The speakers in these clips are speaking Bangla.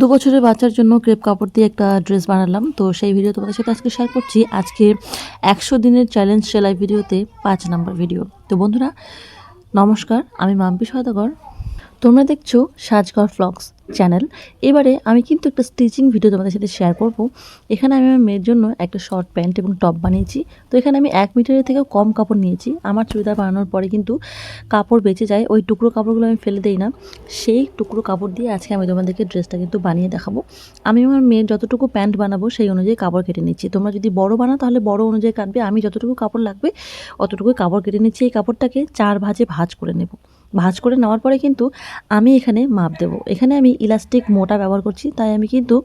দু বছরের বাচ্চার জন্য ক্রেপ কাপড় দিয়ে একটা ড্রেস বানালাম। তো সেই ভিডিও তোমাদের সাথে আজকে শেয়ার করছি। আজকে একশো দিনের চ্যালেঞ্জ সেলাই ভিডিওতে পাঁচ নাম্বার ভিডিও তো বন্ধুরা, নমস্কার, আমি মাম্পি সদাগর তোমরা দেখছ সাজগর ফ্লগস চ্যানেল এবারে আমি কিন্তু একটা স্টিচিং ভিডিও তোমাদের সাথে শেয়ার করব। এখানে আমি আমার মেয়ের জন্য একটা শর্ট প্যান্ট এবং টপ বানিয়েছি। তো এখানে আমি এক মিটারের থেকেও কম কাপড় নিয়েছি। আমার চুড়িদার বানানোর পরে কিন্তু কাপড় বেঁচে যায়। ওই টুকরো কাপড়গুলো আমি ফেলে দিই না। সেই টুকরো কাপড় দিয়ে আজকে আমি তোমাদেরকে ড্রেসটা কিন্তু বানিয়ে দেখাবো। আমি আমার মেয়ের যতটুকু প্যান্ট বানাবো, সেই অনুযায়ী কাপড় কেটে নিচ্ছি। তোমরা যদি বড় বানাও, তাহলে বড় অনুযায়ী কাটবে। আমি যতটুকু কাপড় লাগবে অতটুকু কাপড় কেটে নিচ্ছি। এই কাপড়টাকে চার ভাঁজে ভাঁজ করে নেব। ভাঁজ করে নেওয়ার পরে কিন্তু আমি এখানে মাপ দেব। এখানে আমি ইলাস্টিক মোটা ব্যবহার করছি, তাই আমি কিন্তু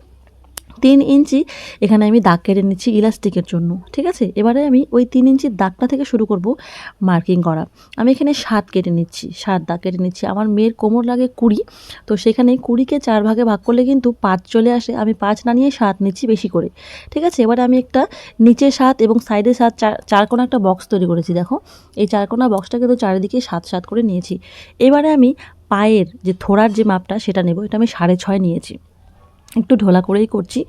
তিন ইঞ্চি, এখানে আমি দাগ কেটে নিচ্ছি ইলাস্টিকের জন্য, ঠিক আছে? এবারে আমি ওই তিন ইঞ্চির দাগটা থেকে শুরু করব মার্কিং করা। আমি এখানে সাত কেটে নিচ্ছি, সাত দাগ কেটে নিচ্ছি। আমার মেয়ের কোমর লাগে কুড়ি, তো সেখানে কুড়িকে চার ভাগে ভাগ করলে কিন্তু পাঁচ চলে আসে। আমি পাঁচ না নিয়ে সাত নিচ্ছি বেশি করে, ঠিক আছে? এবারে আমি একটা নিচে সাত এবং সাইডে সাত, চার চারকোনা একটা বক্স তৈরি করেছি, দেখো। এই চারকোনা বক্সটা কিন্তু চারিদিকে সাত সাত করে নিয়েছি। এবারে আমি পায়ের যে থোড়ার যে মাপটা সেটা নেব, এটা আমি সাড়ে ছয় নিয়েছি। একটু ঢোলা করেই করছি।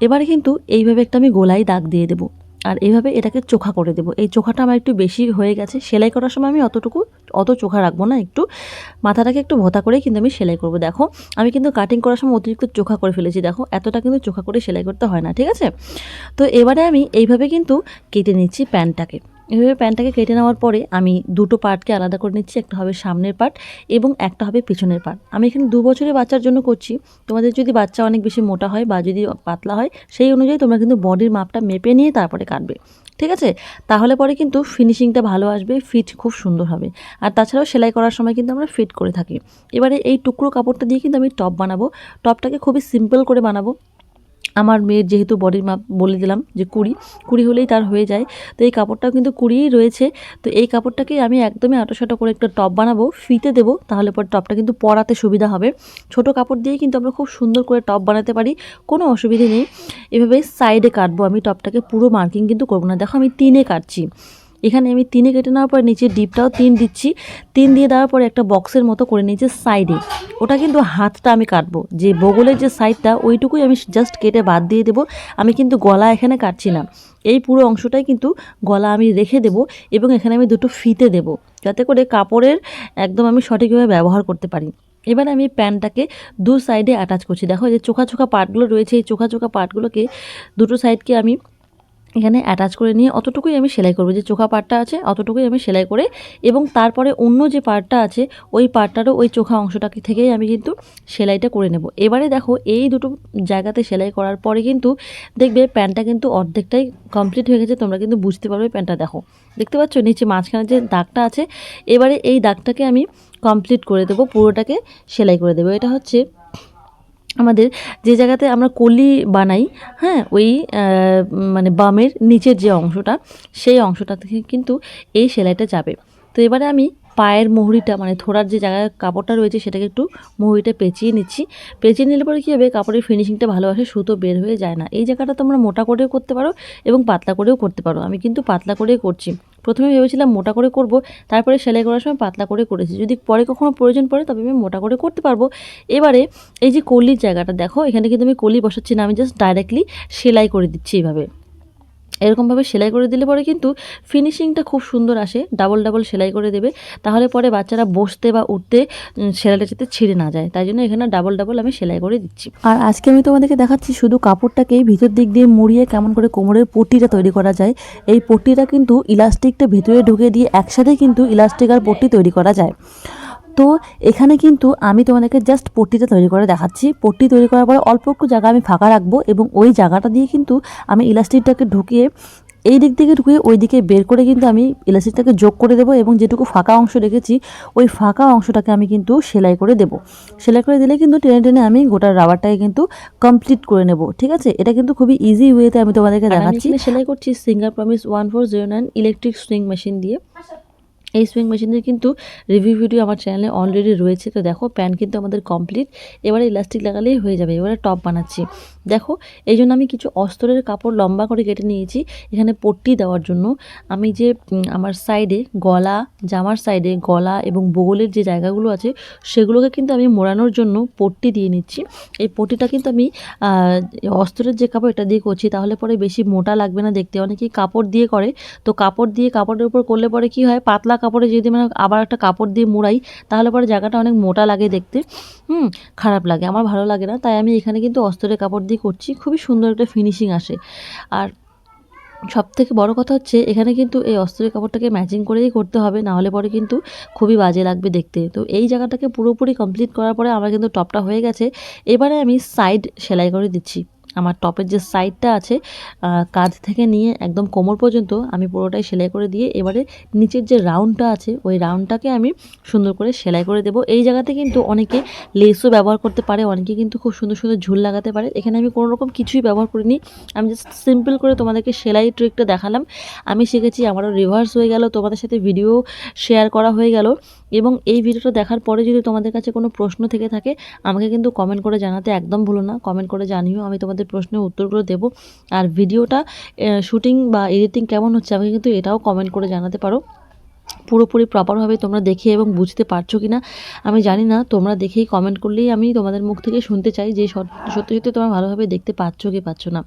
এবারে কিন্তু এইভাবে একটা আমি গোলাই দাগ দিয়ে দেবো। আর এইভাবে এটাকে চোখা করে দেবো। এই চোখাটা আমার একটু বেশি হয়ে গেছে। সেলাই করার সময় আমি অতটুকু, অত চোখা রাখব না একটু। মাথাটাকে একটু ভোতা করেই কিন্তু আমি সেলাই করব। দেখো, আমি কিন্তু কাটিং করার সময় অতিরিক্ত চোখা করে ফেলেছি। দেখো, এতটা কিন্তু চোখা করে সেলাই করতে হয় না, ঠিক আছে? তো এবারে আমি এইভাবে কিন্তু কেটে নিচ্ছি প্যান্টটাকে এভাবে প্যান্টটাকে কেটে নেওয়ার পরে আমি দুটো পার্টকে আলাদা করে নিচ্ছি, একটা হবে সামনের পার্ট এবং একটা হবে পিছনের পার্ট। আমি এখানে দু বছরের বাচ্চার জন্য করছি। তোমাদের যদি বাচ্চা অনেক বেশি মোটা হয় বা যদি পাতলা হয়, সেই অনুযায়ী তোমরা কিন্তু বডির মাপটা মেপে নিয়ে তারপরে কাটবে। ঠিক আছে? তাহলে পরে কিন্তু ফিনিশিংটা ভালো আসবে, ফিট খুব সুন্দর হবে। আর তাছাড়াও সেলাই করার সময় কিন্তু আমরা ফিট করে থাকি। এবারে এই টুকরো কাপড়টা দিয়ে কিন্তু আমি টপ বানাবো। টপটাকে খুবই সিম্পল করে বানাবো। আমার মেয়ের যেহেতু বডির মাপ বলে দিলাম যে কুড়ি কুড়ি হলেই তার হয়ে যায়। তো এই কাপড়টাও কিন্তু কুড়িই রয়েছে। তো এই কাপড়টাকে আমি একদমই আটোশাটো করে একটা টপ বানাবো ফিতে দেবো, তাহলে পর টপটা কিন্তু পরাতে সুবিধা হবে। ছোট কাপড় দিয়ে কিন্তু আমরা খুব সুন্দর করে টপ বানাতে পারি, কোনো অসুবিধে নেই। এভাবে সাইডে কাটবো, আমি টপটাকে পুরো মার্কিং কিন্তু করব না। দেখো আমি তিনে কাটছি। এখানে আমি তিনে কেটে নেওয়ার পর নিচে ডিপটাও তিন দিচ্ছি। তিন দিয়ে দেওয়ার পরে একটা বক্সের মতো করে নিয়েছি সাইডে। ওটা কিন্তু হাতটা আমি কাটবো। যে বগলের যে সাইডটা, ওইটুকুই আমি জাস্ট কেটে বাদ দিয়ে দেবো। আমি কিন্তু গলা এখানে কাটছি না। এই পুরো অংশটাই কিন্তু গলা আমি রেখে দেবো এবং এখানে আমি দুটো ফিতে দেবো। যাতে করে কাপড়ের একদম আমি সঠিকভাবে ব্যবহার করতে পারি। এবার আমি প্যান্টটাকে দু সাইডে অ্যাটাচ করছি। দেখো যে চোখা চোখা পার্টগুলো রয়েছে, এই চোখা চোখা পার্টগুলোকে দুটো সাইডকে আমি এখানে অ্যাটাচ করে নিয়ে অতটুকুই আমি সেলাই করব। যে চোখা পার্টটা আছে, অতটুকুই আমি সেলাই করে এবং তারপরে অন্য যে পার্টটা আছে, ওই পার্টটারও ওই চোখা অংশটাকে থেকেই আমি কিন্তু সেলাইটা করে নেব। এবারে দেখো, এই দুটো জায়গাতে সেলাই করার পরে কিন্তু দেখবে প্যান্টটা কিন্তু অর্ধেকটাই কমপ্লিট হয়ে গেছে, তোমরা কিন্তু বুঝতে পারবে প্যান্টটা, দেখো। দেখতে পাচ্ছ? নিচে মাঝখানে যে দাগটা আছে, এবারে এই দাগটাকে আমি কমপ্লিট করে দেবো, পুরোটাকে সেলাই করে দেবো। এটা হচ্ছে আমাদের যে জায়গাতে আমরা কলি বানাই হ্যাঁ ওই মানে বামের নিচের যে অংশটা, সেই অংশটা থেকে কিন্তু এই সেলাইটা যাবে। তো এবারে আমি পায়ের মুহুরিটা মানে থোড়ার যে জায়গায় কাপড়টা রয়েছে সেটাকে একটু মুহুরিটা পেঁচিয়ে নিচ্ছি। পেঁচিয়ে নিলে পরে কী হবে? কাপড়ের ফিনিশিংটা ভালো আসে সুতো বের হয়ে যায় না। এই জায়গাটা তোমরা মোটা করেও করতে পারো এবং পাতলা করেও করতে পারো। আমি কিন্তু পাতলা করেই করছি। প্রথমে ভেবেছিলাম মোটা করে করব, তারপরে সেলাই করার সময় পাতলা করে করেছি। যদি পরে কখনো প্রয়োজন পড়ে, তবে আমি মোটা করে করতে পারব। এবারে এই যে কলির জায়গাটা, দেখো এখানে কিন্তু আমি কলি বসাচ্ছি না, আমি জাস্ট ডাইরেক্টলি সেলাই করে দিচ্ছি এইভাবে। এরকমভাবে সেলাই করে দিলে পরে কিন্তু ফিনিশিংটা খুব সুন্দর আসে ডাবল ডাবল সেলাই করে দেবে। তাহলে পরে বাচ্চারা বসতে বা উঠতে সেলাইটা যাতে ছিঁড়ে না যায়। তাই জন্য এখানে ডাবল ডাবল আমি সেলাই করে দিচ্ছি। আর আজকে আমি তোমাদেরকে দেখাচ্ছি শুধু কাপড়টাকেই, ভিতর দিক দিয়ে মুড়িয়ে কেমন করে কোমরের পট্টিটা তৈরি করা যায়। এই পট্টিটা কিন্তু ইলাস্টিকটা ভিতরে ঢুকে দিয়ে একসাথে কিন্তু ইলাস্টিক আর পট্টি তৈরি করা যায়। তো এখানে কিন্তু আমি তোমাদেরকে জাস্ট পট্টিটা তৈরি করে দেখাচ্ছি। পট্টি তৈরি করার পরে অল্প একটু জায়গা আমি ফাঁকা রাখব এবং ওই জায়গাটা দিয়ে কিন্তু আমি ইলাস্টিকটাকে ঢুকিয়ে এই দিক থেকে ঢুকিয়ে ওই দিকে বের করে কিন্তু আমি ইলাস্টিকটাকে যোগ করে দেবো এবং যেটুকু ফাঁকা অংশ রেখেছি ওই ফাঁকা অংশটাকে আমি কিন্তু সেলাই করে দেবো। সেলাই করে দিলে কিন্তু টেনে টেনে আমি গোটা রাবারটাকে কিন্তু কমপ্লিট করে নেব ঠিক আছে? এটা কিন্তু খুবই ইজি ওয়েতে আমি তোমাদেরকে দেখাচ্ছি। সেলাই করছি Singer promise one four zero nine electric sewing machine দিয়ে। এই সুইং মেশিনের কিন্তু রিভিউ ভিডিও আমার চ্যানেলে অলরেডি রয়েছে। তো দেখো প্যান্ট কিন্তু আমাদের কমপ্লিট এবারে ইলাস্টিক লাগালেই হয়ে যাবে। এবারে টপ বানাচ্ছি। দেখো, এই জন্য আমি কিছু অস্তরের কাপড় লম্বা করে কেটে নিয়েছি এখানে পট্টি দেওয়ার জন্য। আমি যে আমার সাইডে গলা, জামার সাইডে গলা এবং বগলের যে জায়গাগুলো আছে, সেগুলোকে কিন্তু আমি মোড়ানোর জন্য পট্টি দিয়ে নিচ্ছি। এই পট্টিটা কিন্তু আমি অস্তরের যে কাপড় এটা দিয়ে করছি, তাহলে পরে বেশি মোটা লাগবে না দেখতে। অনেকেই কাপড় দিয়ে করে। তো কাপড় দিয়ে কাপড়ের উপর করলে পরে কি হয়? পাতলা যদি মানে আবার একটা কাপড় দিয়ে মোড়াই, তাহলে পরে জায়গাটা অনেক মোটা লাগে দেখতে। হুম, খারাপ লাগে, আমার ভালো লাগে না। তাই আমি এখানে কিন্তু অস্তরের কাপড় দিয়ে করছি, খুবই সুন্দর একটা ফিনিশিং আসে। আর সব থেকে বড় কথা হচ্ছে, এখানে কিন্তু এই অস্ত্রের কাপড়টাকে ম্যাচিং করেই করতে হবে না হলে পরে কিন্তু খুবই বাজে লাগবে দেখতে। তো এই জায়গাটাকে পুরোপুরি কমপ্লিট করার পরে আমার কিন্তু টপটা হয়ে গেছে। এবারে আমি সাইড সেলাই করে দিচ্ছি। আমার টপের যে সাইডটা আছে কাঁধ থেকে নিয়ে একদম কোমর পর্যন্ত আমি পুরোটাই সেলাই করে দিয়ে এবারে নিচের যে রাউন্ডটা আছে, ওই রাউন্ডটাকে আমি সুন্দর করে সেলাই করে দেবো। এই জায়গাতে কিন্তু অনেকে লেসও ব্যবহার করতে পারে, অনেকে কিন্তু খুব সুন্দর সুন্দর ঝুল লাগাতে পারে। এখানে আমি কোনো রকম কিছুই ব্যবহার করিনি। আমি জাস্ট সিম্পল করে তোমাদেরকে সেলাই ট্রিকটা দেখালাম। আমি শিখেছি, আমারও রিভার্স হয়ে গেল, তোমাদের সাথে ভিডিও শেয়ার করা হয়ে গেল। এবং এই ভিডিওটা দেখার পরে যদি তোমাদের কাছে কোনো প্রশ্ন থেকে থাকে, আমাকে কিন্তু কমেন্ট করে জানাতে একদম ভুলো না। কমেন্ট করে জানিও, আমি তোমাদের প্রশ্নের উত্তরগুলো দেবো। আর ভিডিওটা শুটিং বা এডিটিং কেমন হচ্ছে আমাকে কিন্তু এটাও কমেন্ট করে জানাতে পারো। পুরোপুরি প্রপারভাবে তোমরা দেখে এবং বুঝতে পারছ কি না আমি জানি না। তোমরা দেখেই কমেন্ট করলেই আমি তোমাদের মুখ থেকে শুনতে চাই যে সত- সত্যি সত্যি তোমরা ভালোভাবে দেখতে পাচ্ছ কি পাচ্ছ না।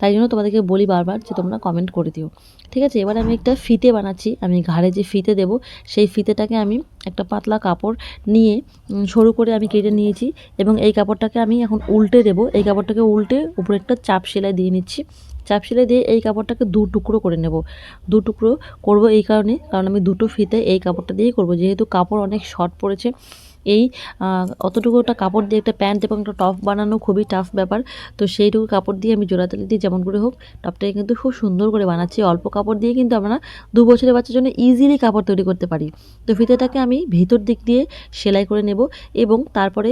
তাই জন্য তোমাদেরকে বলি বারবার যে তোমরা কমেন্ট করে দিও। ঠিক আছে? এবার আমি একটা ফিতে বানাচ্ছি। আমি ঘাড়ে যে ফিতে দেবো, সেই ফিতেটাকে আমি একটা পাতলা কাপড় নিয়ে সরু করে আমি কেটে নিয়েছি এবং এই কাপড়টাকে আমি এখন উল্টে দেবো। এই কাপড়টাকে উল্টে উপরে একটা চাপ সেলাই দিয়ে নিচ্ছি। চাপ সেলাই দিয়ে এই কাপড়টাকে দু টুকরো করে নেব। দু টুকরো করব এই কারণে, কারণ আমি দুটো ফিতে এই কাপড়টা দিয়েই করব। যেহেতু কাপড় অনেক শর্ট পড়েছে এই অতটুকুটা কাপড় দিয়ে একটা প্যান্ট এবং একটা টপ বানানো খুবই টাফ ব্যাপার। তো সেইটুকু কাপড় দিয়ে আমি জোড়াতালি দিয়ে যেমন করে হোক, টপটাকে কিন্তু খুব সুন্দর করে বানাচ্ছি। অল্প কাপড় দিয়ে কিন্তু আমরা দু বছরের বাচ্চার জন্য ইজিলি কাপড় তৈরি করতে পারি। তো ফিতেটাকে আমি ভিতর দিক দিয়ে সেলাই করে নেব এবং তারপরে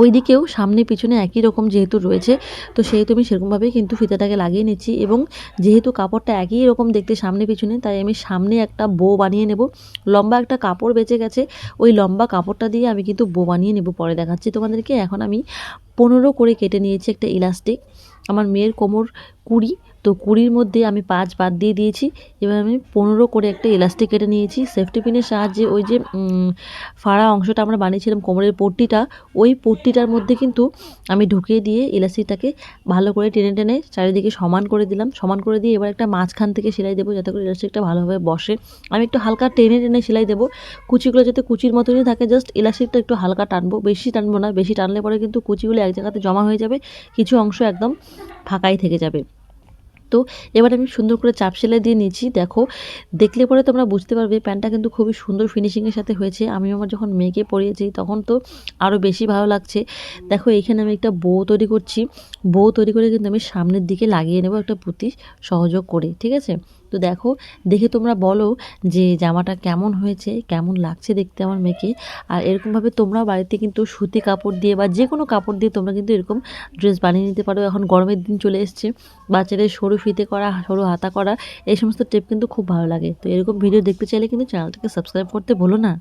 ওই দিকেও সামনে পিছনে একই রকম যেহেতু রয়েছে, তো সেহেতু আমি সেরকমভাবেই কিন্তু ফিতাটাকে লাগিয়ে নিচ্ছি এবং যেহেতু কাপড়টা একই রকম দেখতে সামনে পিছনে, তাই আমি সামনে একটা বো বানিয়ে নেব। লম্বা একটা কাপড় বেঁচে গেছে, ওই লম্বা কাপড়টা দিয়ে আমি কিন্তু বো বানিয়ে নেব পরে দেখাচ্ছি তোমাদেরকে। এখন আমি পনেরো করে কেটে নিয়েছি একটা ইলাস্টিক। আমার মেয়ের কোমর কুড়ি তো কুড়ির মধ্যে আমি পাঁচ বাদ দিয়ে দিয়েছি। এবার আমি পনেরো করে একটা ইলাস্টিক কেটে নিয়েছি। সেফটি পিনের সাহায্যে ওই যে ফাড়া অংশটা আমরা বানিয়েছিলাম কোমরের পট্টিটা, ওই পট্টিটার মধ্যে কিন্তু আমি ঢুকিয়ে দিয়ে ইলাস্টিকটাকে ভালো করে টেনে টেনে চারিদিকে সমান করে দিলাম। সমান করে দিয়ে এবার একটা মাঝখান থেকে সেলাই দেবো যাতে করে ইলাস্টিকটা ভালোভাবে বসে। আমি একটু হালকা টেনে টেনে সেলাই দেবো। কুচিগুলো যাতে কুচির মতনই থাকে জাস্ট ইলাস্টিকটা একটু হালকা টানবো। বেশি টানবো না, বেশি টানলে পরে কিন্তু কুচিগুলো এক জায়গাতে জমা হয়ে যাবে, কিছু অংশ একদম ফাঁকাই থেকে যাবে। তো এবার আমি সুন্দর করে চাপ সেলাই দিয়ে নিয়েছি দেখো, দেখলে পরে তোমরা বুঝতে পারবে, প্যান্টটা কিন্তু খুবই সুন্দর ফিনিশিংয়ের সাথে হয়েছে। আমি আমার যখন মেয়েকে পরিয়েছি, তখন তো আরও বেশি ভালো লাগছে। দেখো, এখানে আমি একটা বউ তৈরি করছি। বউ তৈরি করে কিন্তু আমি সামনের দিকে লাগিয়ে নেব একটা পুঁতি সহযোগ করে, ঠিক আছে? তো দেখো, দেখে তোমরা বলো যে জামাটা কেমন হয়েছে, কেমন লাগছে দেখতে আমার মেয়েকে। আর এরকমভাবে তোমরা বাড়িতে কিন্তু সুতি কাপড় দিয়ে বা যে কোনো কাপড় দিয়ে তোমরা কিন্তু এরকম ড্রেস বানিয়ে নিতে পারো। এখন গরমের দিন চলে এসছে, বাচ্চাদের সরু ফিতে করা, সরু হাতা করা, এই সমস্ত টেপ কিন্তু খুব ভালো লাগে। তো এরকম ভিডিও দেখতে চাইলে কিন্তু চ্যানেলটাকে সাবস্ক্রাইব করতে বলো না।